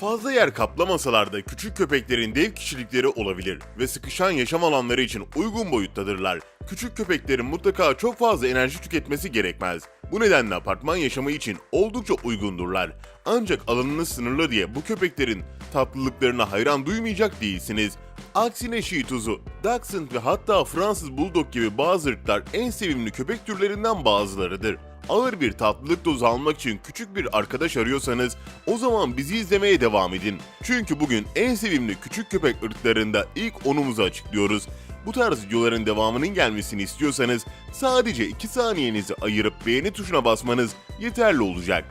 Fazla yer kaplamasalar da küçük köpeklerin dev kişilikleri olabilir ve sıkışan yaşam alanları için uygun boyuttadırlar. Küçük köpeklerin mutlaka çok fazla enerji tüketmesi gerekmez. Bu nedenle apartman yaşamı için oldukça uygundurlar. Ancak alanınız sınırlı diye bu köpeklerin tatlılıklarına hayran duymayacak değilsiniz. Aksine Shih Tzu, Dachshund ve hatta Fransız Bulldog gibi bazı ırklar en sevimli köpek türlerinden bazılarıdır. Ağır bir tatlılık dozu almak için küçük bir arkadaş arıyorsanız o zaman bizi izlemeye devam edin. Çünkü bugün en sevimli küçük köpek ırklarında ilk onumuzu açıklıyoruz. Bu tarz videoların devamının gelmesini istiyorsanız sadece 2 saniyenizi ayırıp beğeni tuşuna basmanız yeterli olacak.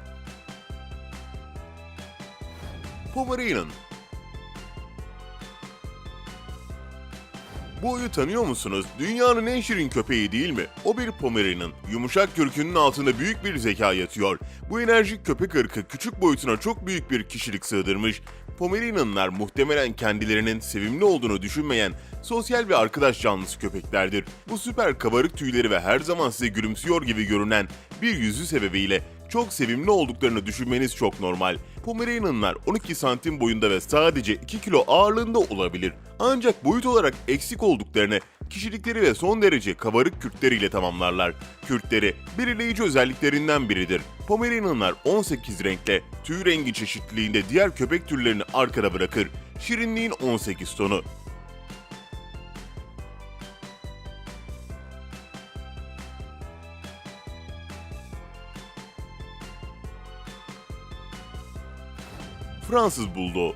Pomeranian Bu oyu tanıyor musunuz? Dünyanın en şirin köpeği değil mi? O bir Pomeranian. Yumuşak kürkünün altında büyük bir zeka yatıyor. Bu enerjik köpek ırkı küçük boyutuna çok büyük bir kişilik sığdırmış. Pomeranianlar muhtemelen kendilerinin sevimli olduğunu düşünmeyen sosyal bir arkadaş canlısı köpeklerdir. Bu süper kabarık tüyleri ve her zaman size gülümsüyor gibi görünen bir yüzü sebebiyle çok sevimli olduklarını düşünmeniz çok normal. Pomeranianlar 12 santim boyunda ve sadece 2 kilo ağırlığında olabilir. Ancak boyut olarak eksik olduklarını kişilikleri ve son derece kabarık kürkleriyle tamamlarlar. Kürkleri belirleyici özelliklerinden biridir. Pomeranianlar 18 renkle, tüy rengi çeşitliliğinde diğer köpek türlerini arkada bırakır. Şirinliğin 18 tonu. Fransız Bulldog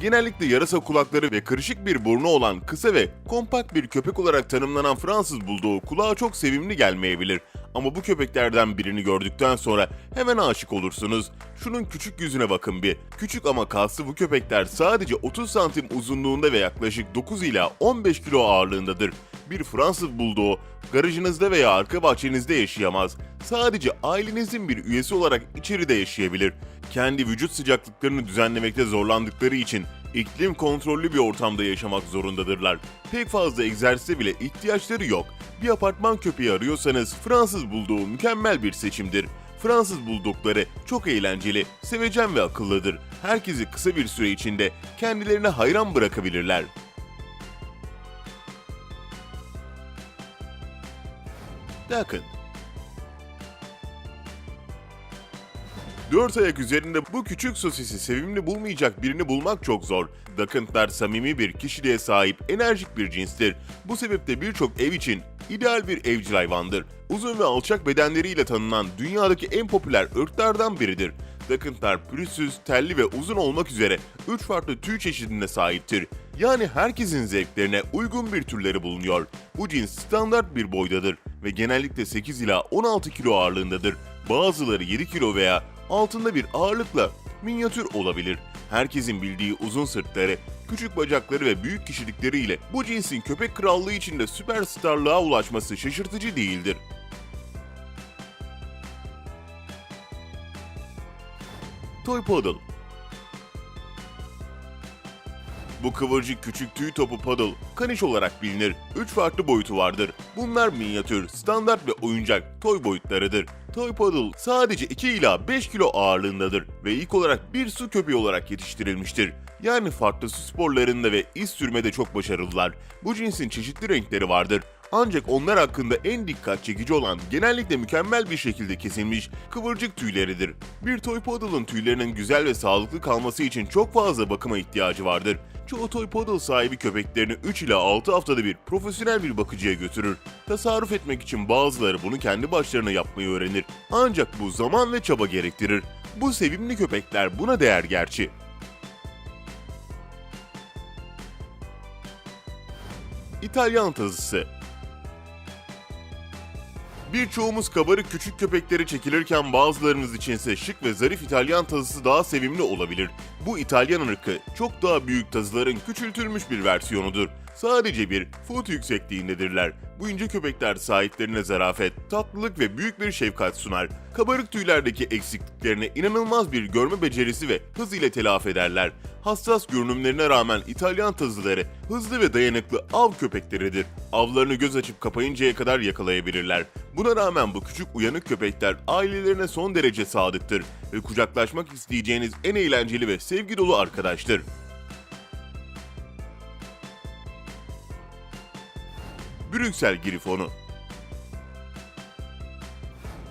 Genellikle yarasa kulakları ve kırışık bir burnu olan kısa ve kompakt bir köpek olarak tanımlanan Fransız Bulldog kulağa çok sevimli gelmeyebilir. Ama bu köpeklerden birini gördükten sonra hemen aşık olursunuz. Şunun küçük yüzüne bakın bir. Küçük ama kaslı bu köpekler sadece 30 santim uzunluğunda ve yaklaşık 9 ila 15 kilo ağırlığındadır. Bir Fransız Bulldog garajınızda veya arka bahçenizde yaşayamaz. Sadece ailenizin bir üyesi olarak içeride yaşayabilir. Kendi vücut sıcaklıklarını düzenlemekte zorlandıkları için iklim kontrollü bir ortamda yaşamak zorundadırlar. Pek fazla egzersize bile ihtiyaçları yok. Bir apartman köpeği arıyorsanız Fransız Bulldog mükemmel bir seçimdir. Fransız buldogları çok eğlenceli, sevecen ve akıllıdır. Herkesi kısa bir süre içinde kendilerine hayran bırakabilirler. Bakın. Dört ayak üzerinde bu küçük sosisi sevimli bulmayacak birini bulmak çok zor. Dakıntlar samimi bir kişiliğe sahip enerjik bir cinstir. Bu sebeple birçok ev için ideal bir evcil hayvandır. Uzun ve alçak bedenleriyle tanınan dünyadaki en popüler ırklardan biridir. Dakıntlar pürüzsüz, telli ve uzun olmak üzere 3 farklı tüy çeşidine sahiptir. Yani herkesin zevklerine uygun bir türleri bulunuyor. Bu cins standart bir boydadır ve genellikle 8 ila 16 kilo ağırlığındadır. Bazıları 7 kilo veya altında bir ağırlıkla minyatür olabilir. Herkesin bildiği uzun sırtları, küçük bacakları ve büyük kişilikleriyle bu cinsin köpek krallığı içinde süperstarlığa ulaşması şaşırtıcı değildir. Toy Poodle Bu kıvırcık küçük tüy topu Poodle, kaniş olarak bilinir. Üç farklı boyutu vardır. Bunlar minyatür, standart ve oyuncak, toy boyutlarıdır. Toy Poodle sadece 2 ila 5 kilo ağırlığındadır ve ilk olarak bir su köpeği olarak yetiştirilmiştir. Yani farklı su sporlarında ve iz sürmede çok başarılılar. Bu cinsin çeşitli renkleri vardır. Ancak onlar hakkında en dikkat çekici olan genellikle mükemmel bir şekilde kesilmiş kıvırcık tüyleridir. Bir toy poodle'ın tüylerinin güzel ve sağlıklı kalması için çok fazla bakıma ihtiyacı vardır. Çoğu toy poodle sahibi köpeklerini 3 ila 6 haftada bir profesyonel bir bakıcıya götürür. Tasarruf etmek için bazıları bunu kendi başlarına yapmayı öğrenir. Ancak bu zaman ve çaba gerektirir. Bu sevimli köpekler buna değer gerçi. İtalyan tazısı Birçoğumuz kabarık küçük köpekleri çekilirken bazılarınız içinse şık ve zarif İtalyan tazısı daha sevimli olabilir. Bu İtalyan ırkı çok daha büyük tazıların küçültülmüş bir versiyonudur. Sadece bir foot yüksekliğindedirler. Bu ince köpekler sahiplerine zarafet, tatlılık ve büyük bir şefkat sunar. Kabarık tüylerdeki eksikliklerini inanılmaz bir görme becerisi ve hız ile telafi ederler. Hassas görünümlerine rağmen İtalyan tazıları hızlı ve dayanıklı av köpekleridir. Avlarını göz açıp kapayıncaya kadar yakalayabilirler. Buna rağmen bu küçük uyanık köpekler ailelerine son derece sadıktır ve kucaklaşmak isteyeceğiniz en eğlenceli ve sevgi dolu arkadaştır. Brüksel Grifonu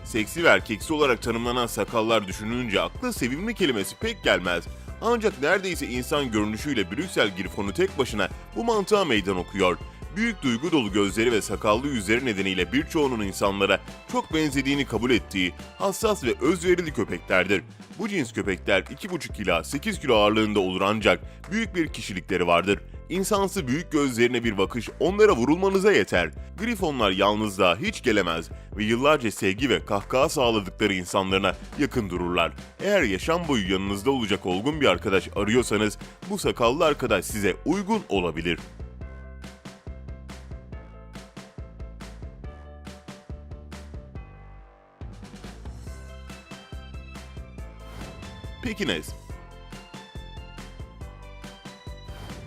Seksi ve erkeksi olarak tanımlanan sakallar düşünülünce akla sevimli kelimesi pek gelmez. Ancak neredeyse insan görünüşüyle Brüksel Grifonu tek başına bu mantığa meydan okuyor. Büyük duygu dolu gözleri ve sakallı yüzleri nedeniyle birçoğunun insanlara çok benzediğini kabul ettiği hassas ve özverili köpeklerdir. Bu cins köpekler 2,5 ila 8 kilo ağırlığında olur ancak büyük bir kişilikleri vardır. İnsansı büyük gözlerine bir bakış onlara vurulmanıza yeter. Grifonlar yalnızlığa hiç gelemez ve yıllarca sevgi ve kahkaha sağladıkları insanlarına yakın dururlar. Eğer yaşam boyu yanınızda olacak olgun bir arkadaş arıyorsanız bu sakallı arkadaş size uygun olabilir. Pekines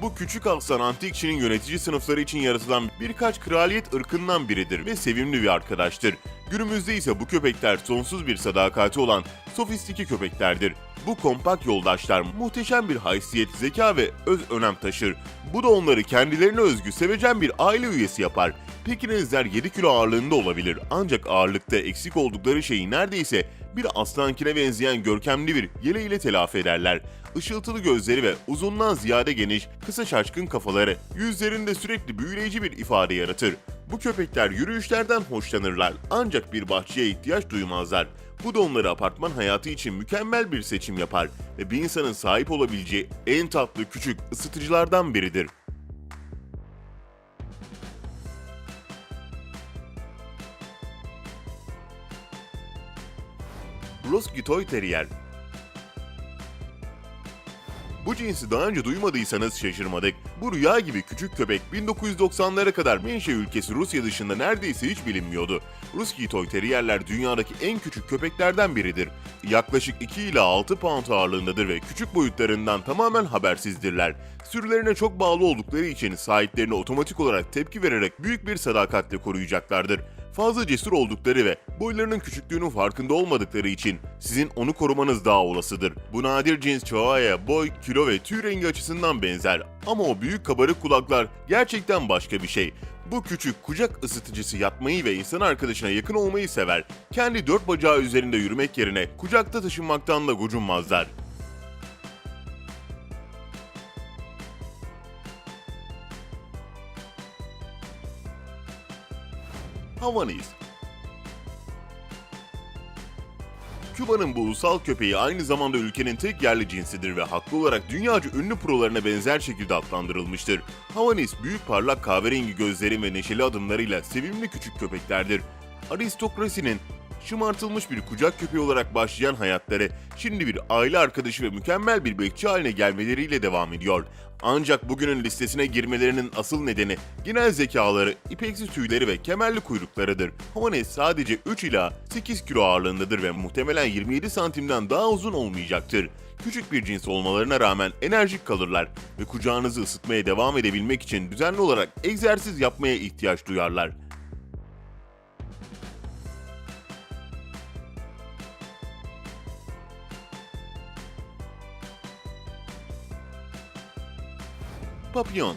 Bu küçük aslan antik Çin'in yönetici sınıfları için yaratılan birkaç kraliyet ırkından biridir ve sevimli bir arkadaştır. Günümüzde ise bu köpekler sonsuz bir sadakati olan sofistiki köpeklerdir. Bu kompakt yoldaşlar muhteşem bir haysiyet, zeka ve öz önem taşır. Bu da onları kendilerine özgü sevecen bir aile üyesi yapar. Pekinezler 7 kilo ağırlığında olabilir ancak ağırlıkta eksik oldukları şeyi neredeyse bir aslankine benzeyen görkemli bir yele ile telafi ederler. Işıltılı gözleri ve uzundan ziyade geniş, kısa şaşkın kafaları yüzlerinde sürekli büyüleyici bir ifade yaratır. Bu köpekler yürüyüşlerden hoşlanırlar ancak bir bahçeye ihtiyaç duymazlar. Bu da onları apartman hayatı için mükemmel bir seçim yapar ve bir insanın sahip olabileceği en tatlı küçük ısıtıcılardan biridir. Ruski Toy Terrier bu cinsi daha önce duymadıysanız şaşırmadık. Bu rüya gibi küçük köpek 1990'lara kadar menşe ülkesi Rusya dışında neredeyse hiç bilinmiyordu. Ruski Toy Terrierler dünyadaki en küçük köpeklerden biridir. Yaklaşık 2 ila 6 pound ağırlığındadır ve küçük boyutlarından tamamen habersizdirler. Sürülerine çok bağlı oldukları için sahiplerine otomatik olarak tepki vererek büyük bir sadakatle koruyacaklardır fazla cesur oldukları ve boylarının küçüklüğünün farkında olmadıkları için sizin onu korumanız daha olasıdır. Bu nadir cins Chihuahua'ya boy, kilo ve tüy rengi açısından benzer ama o büyük kabarık kulaklar gerçekten başka bir şey. Bu küçük kucak ısıtıcısı yatmayı ve insan arkadaşına yakın olmayı sever. Kendi dört bacağı üzerinde yürümek yerine kucakta taşınmaktan da gocunmazlar. Havanis. Küba'nın bu ulusal köpeği aynı zamanda ülkenin tek yerli cinsidir ve haklı olarak dünyaca ünlü prolarına benzer şekilde adlandırılmıştır. Havanis büyük parlak kahverengi gözleri ve neşeli adımlarıyla sevimli küçük köpeklerdir. Aristokrasinin şımartılmış bir kucak köpeği olarak başlayan hayatları şimdi bir aile arkadaşı ve mükemmel bir bekçi haline gelmeleriyle devam ediyor. Ancak bugünün listesine girmelerinin asıl nedeni genel zekaları, ipeksi tüyleri ve kemerli kuyruklarıdır. Hone sadece 3 ila 8 kilo ağırlığındadır ve muhtemelen 27 santimden daha uzun olmayacaktır. Küçük bir cins olmalarına rağmen enerjik kalırlar ve kucağınızı ısıtmaya devam edebilmek için düzenli olarak egzersiz yapmaya ihtiyaç duyarlar. Papillon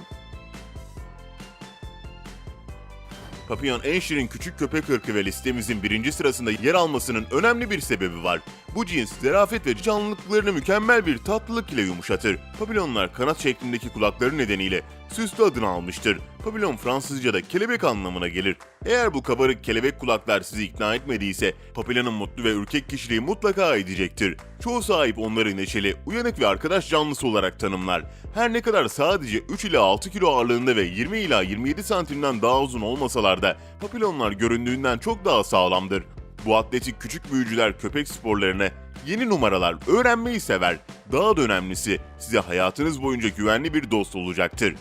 Papillon en şirin küçük köpek ırkı ve listemizin birinci sırasında yer almasının önemli bir sebebi var. Bu cins zarafet ve canlılıklarını mükemmel bir tatlılık ile yumuşatır. Papillonlar kanat şeklindeki kulakları nedeniyle süslü adını almıştır. Papillon Fransızca'da kelebek anlamına gelir. Eğer bu kabarık kelebek kulaklar sizi ikna etmediyse, Papillon'un mutlu ve ürkek kişiliği mutlaka edecektir. Çoğu sahip onları neşeli, uyanık ve arkadaş canlısı olarak tanımlar. Her ne kadar sadece 3 ila 6 kilo ağırlığında ve 20 ila 27 santimden daha uzun olmasalar da Papillonlar göründüğünden çok daha sağlamdır. Bu atletik küçük büyücüler köpek sporlarına yeni numaralar öğrenmeyi sever. Daha da önemlisi size hayatınız boyunca güvenli bir dost olacaktır.